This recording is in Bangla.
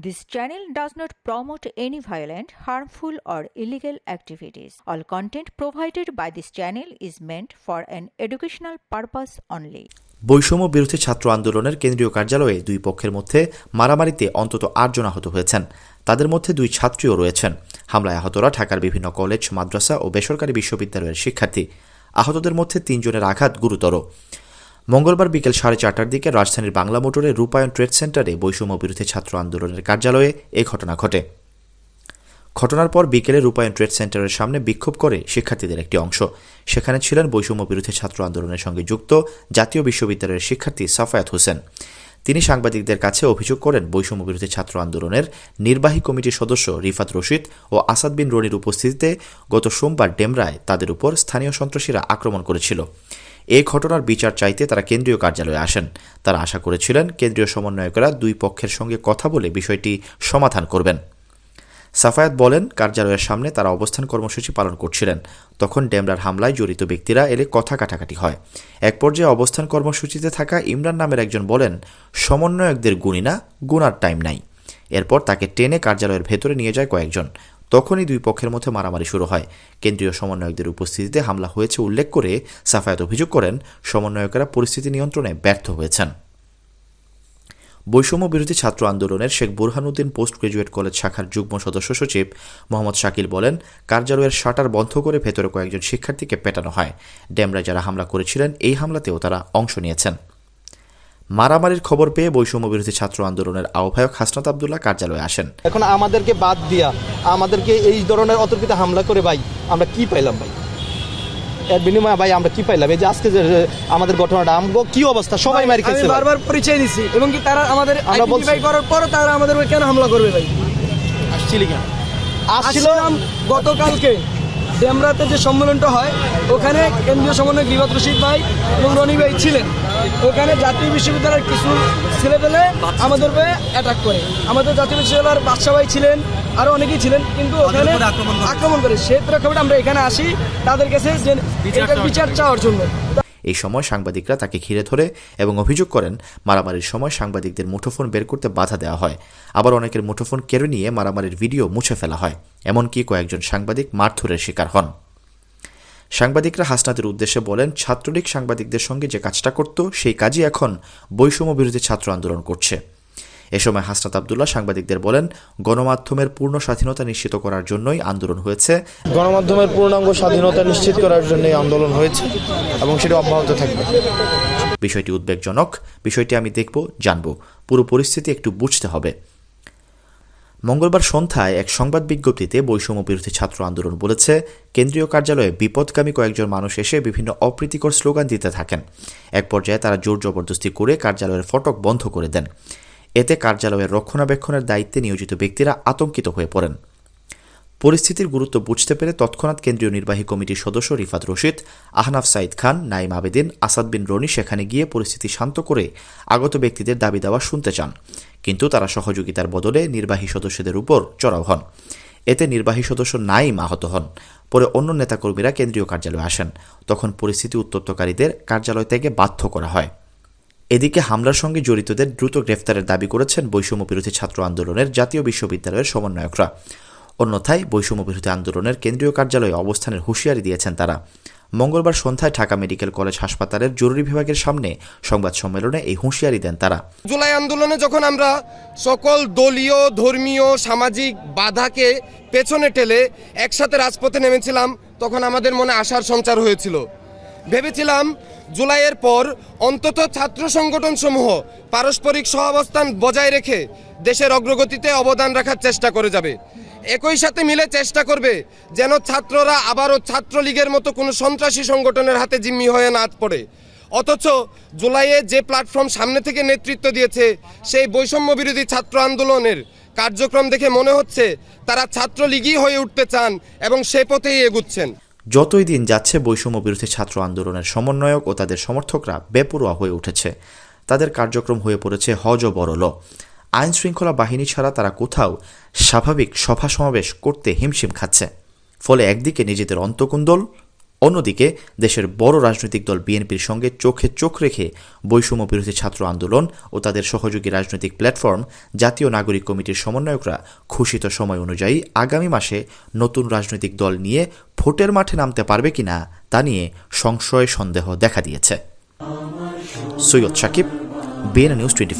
This channel does not promote any violent, harmful, or illegal activities. All content provided by this channel is meant for an educational purpose only. বৈষম্য বিরোধী ছাত্র আন্দোলনের কেন্দ্রীয় কার্যালয়ে দুই পক্ষের মধ্যে মারামারিতে অন্তত আটজন আহত হয়েছেন তাদের মধ্যে দুই ছাত্রীও রয়েছেন হামলায় আহতরা ঢাকার বিভিন্ন কলেজ মাদ্রাসা ও বেসরকারি বিশ্ববিদ্যালয়ের শিক্ষার্থী আহতদের মধ্যে তিনজনের আঘাত গুরুতর মঙ্গলবার বিকেল সাড়ে চারটার দিকে রাজধানীর বাংলা মোটরে রূপায়ণ ট্রেড সেন্টারে বৈষম্য বিরোধী ছাত্র আন্দোলনের কার্যালয়ে এ ঘটনা ঘটে। ঘটনার পর বিকেলে রূপায়ণ ট্রেড সেন্টারের সামনে বিক্ষোভ করে শিক্ষার্থীদের একটি অংশ। সেখানে ছিলেন বৈষম্য বিরোধী ছাত্র আন্দোলনের সঙ্গে যুক্ত জাতীয় বিশ্ববিদ্যালয়ের শিক্ষার্থী সাফায়াত হোসেন। তিনি সাংবাদিকদের কাছে অভিযোগ করেন, বৈষম্য বিরোধী ছাত্র আন্দোলনের নির্বাহী কমিটির সদস্য রিফাত রশিদ ও আসাদ বিন রনির উপস্থিতিতে গত সোমবার ডেমরায় তাদের উপর স্থানীয় সন্ত্রাসীরা আক্রমণ করেছিল। এই ঘটনার বিচার চাইতে তারা কেন্দ্রীয় কার্যালয়ে আসেন। তারা আশা করেছিলেন কেন্দ্রীয় সমন্বয়করা দুই পক্ষের সঙ্গে কথা বলে বিষয়টি সমাধান করবেন। সাফায়াত বলেন, কার্যালয়ের সামনে তারা অবস্থান কর্মসূচি পালন করছিলেন। তখন ডেমরার হামলায় জড়িত ব্যক্তিরা এলে কথা কাটাকাটি হয়। এক পর্যায়ে অবস্থান কর্মসূচিতে থাকা ইমরান নামের একজন বলেন, সমন্বয়কদের গুণী না, গুনার টাইম নাই। এরপর তাকে টেনে কার্যালয়ের ভেতরে নিয়ে যায় কয়েকজন। তখনই দুই পক্ষের মধ্যে মারামারি শুরু হয়। কেন্দ্রীয় সমন্বয়কদের উপস্থিতিতে হামলা হয়েছে উল্লেখ করে সাফায়াত অভিযোগ করেন, সমন্বয়কেরা পরিস্থিতি নিয়ন্ত্রণে ব্যর্থ হয়েছেন। বৈষম্য বিরোধী ছাত্র আন্দোলনের Sheikh Burhanuddin post graduate college শাখার যুগ্ম সদস্য সচিব মোহাম্মদ শাকিল বলেন, কার্যালয়ের শাটার বন্ধ করে ভেতরে কয়েকজন শিক্ষার্থীকে পেটানো হয়। ডেমরা যারা হামলা করেছিলেন, এই হামলাতেও তারা অংশ নিয়েছেন। মারামারির খবর পেয়ে বৈষম্য বিরোধী ছাত্র আন্দোলনের আহ্বায়ক হাসনাত আবদুল্লাহ কার্যালয়ে আসেন। এখন আমাদেরকে বাদ দিয়া আমাদেরকে এই ধরনের অতর্কিত হামলা করে ভাই আমরা কি পাইলাম ভাই? এর বিনিময়ে ভাই আমরা কি পাইলাম? এই যে আজকে যে আমাদের ঘটনাটা আমগো কি অবস্থা? সবাই মারি। বারবার পরিচয় দিছি এবং কি তারা আমাদের আইডেন্টিফাই করার পরও তারা আমাদের কেন হামলা করবে ভাই? আসছিল আসছিলাম। গতকালকে। ডেমরাতে যে সম্মেলনটা হয় ওখানে কেন্দ্রীয় সমন্বয় বিবাদ রশিদ ভাই এবং রনি ভাই ছিলেন। ওখানে জাতীয় বিশ্ববিদ্যালয়ের কিছু ছেলেপেলে আমাদের উপরে অ্যাটাক করে। আমাদের জাতীয় বিশ্ববিদ্যালয়ের বাদশা ভাই ছিলেন আরও অনেকেই ছিলেন কিন্তু ওখানে আক্রমণ করে। সে প্রেক্ষাপটে আমরা এখানে আসি তাদের কাছে যে বিচার চাওয়ার জন্য। এই সময় সাংবাদিকরা তাকে ঘিরে ধরে এবং অভিযোগ করেন, মারামারির সময় সাংবাদিকদের মুঠোফোন বের করতে বাধা দেওয়া হয়। আবার অনেকের মুঠোফোন কেড়ে নিয়ে মারামারির ভিডিও মুছে ফেলা হয়, এমনকি কয়েকজন সাংবাদিক মারধরের শিকার হন। সাংবাদিকরা হাসনাতের উদ্দেশ্যে বলেন, ছাত্রলীগ সাংবাদিকদের সঙ্গে যে কাজটা করত, সেই কাজই এখন বৈষম্য বিরোধী ছাত্র আন্দোলন করছে। এ সময় হাসনাত আবদুল্লাহ সাংবাদিকদের বলেন গণমাধ্যমের পূর্ণ স্বাধীনতা নিশ্চিত করার জন্যই আন্দোলন হয়েছে। গণমাধ্যমের পূর্ণাঙ্গ স্বাধীনতা নিশ্চিত করার জন্য এই আন্দোলন হয়েছে এবং সেটা অব্যাহত থাকবে। বিষয়টি উদ্বেগজনক বিষয়টি আমি দেখব জানব। পুরো পরিস্থিতি একটু বুঝতে হবে। মঙ্গলবার সন্ধ্যায় এক সংবাদ বিজ্ঞপ্তিতে বৈষম্য বিরোধী ছাত্র আন্দোলন বলেছে কেন্দ্রীয় কার্যালয়ে বিপদগামী কয়েকজন মানুষ এসে বিভিন্ন অপ্রীতিকর স্লোগান দিতে থাকেন। এক পর্যায়ে তারা জোর জবরদস্তি করে কার্যালয়ের ফটক বন্ধ করে দেন। এতে কার্যালয়ের রক্ষণাবেক্ষণের দায়িত্বে নিয়োজিত ব্যক্তিরা আতঙ্কিত হয়ে পড়েন। পরিস্থিতির গুরুত্ব বুঝতে পেরে তৎক্ষণাৎ কেন্দ্রীয় নির্বাহী কমিটির সদস্য রিফাত রশিদ, আহনাফ সাইদ খান নাইম আবেদিন, আসাদ বিন রনি সেখানে গিয়ে পরিস্থিতি শান্ত করে আগত ব্যক্তিদের দাবি দেওয়া শুনতে চান। কিন্তু তারা সহযোগিতার বদলে নির্বাহী সদস্যদের উপর চড়াও হন। এতে নির্বাহী সদস্য নাইম আহত হন। পরে অন্য নেতাকর্মীরা কেন্দ্রীয় কার্যালয়ে আসেন। তখন পরিস্থিতি উত্তপ্তকারীদের কার্যালয় থেকে বাধ্য করা হয়। এদিকে হামলার সঙ্গে জড়িতদের দ্রুত গ্রেফতারের দাবি করেছেন বৈষম্য বিরোধী ছাত্র আন্দোলনের জাতীয় বিশ্ববিদ্যালয়ের সমন্বয়করা। অন্যথায় বৈষম্য বিরোধী আন্দোলনের কেন্দ্রীয় কার্যালয়ে অবস্থানের হুঁশিয়ারি দিয়েছেন তারা। মঙ্গলবার সন্ধ্যায় ঢাকা মেডিকেল কলেজ হাসপাতালের জরুরি বিভাগের সামনে সংবাদ সম্মেলনে এই হুঁশিয়ারি দেন তারা। জুলাই আন্দোলনে যখন আমরা সকল দলীয়, ধর্মীয়, সামাজিক বাধাকে পেছনে ঠেলে একসাথে রাজপথে নেমেছিলাম, তখন আমাদের মনে আশার সঞ্চার হয়েছিল। ভেবেছিলাম জুলাইয়ের পর অন্তত ছাত্র সংগঠন সমূহ পারস্পরিক সহাবস্থান বজায় রেখে দেশের অগ্রগতিতে অবদান রাখার চেষ্টা করে যাবে। একই সাথে মিলে চেষ্টা করবে যেন ছাত্ররা আবারও ছাত্রলীগের মতো কোনো সন্ত্রাসী সংগঠনের হাতে জিম্মি হয়ে না পড়ে। অথচ জুলাইয়ে যে প্ল্যাটফর্ম সামনে থেকে নেতৃত্ব দিয়েছে, সেই বৈষম্য বিরোধী ছাত্র আন্দোলনের কার্যক্রম দেখে মনে হচ্ছে তারা ছাত্রলীগই হয়ে উঠতে চান এবং সে পথেই এগুচ্ছেন। যতই দিন যাচ্ছে, বৈষম্য বিরোধী ছাত্র আন্দোলনের সমন্বয়ক ও তাদের সমর্থকরা বেপরোয়া হয়ে উঠেছে। তাদের কার্যক্রম হয়ে পড়েছে হজ বরল আইন শৃঙ্খলা বাহিনী ছাড়া তারা কোথাও স্বাভাবিক সভা সমাবেশ করতে হিমশিম খাচ্ছে। ফলে একদিকে নিজেদের অন্তকুন্দল অন্যদিকে, দেশের বড় রাজনৈতিক দল বিএনপির সঙ্গে চোখে চোখ রেখে বৈষম্য বিরোধী ছাত্র আন্দোলন ও তাদের সহযোগী রাজনৈতিক প্ল্যাটফর্ম, জাতীয় নাগরিক কমিটির সমন্বয়করা ঘোষিত সময় অনুযায়ী আগামী মাসে নতুন রাজনৈতিক দল নিয়ে ভোটের মাঠে নামতে পারবে কিনা তা নিয়ে সংশয় সন্দেহ দেখা দিয়েছে। Syed Sakib BNA news twenty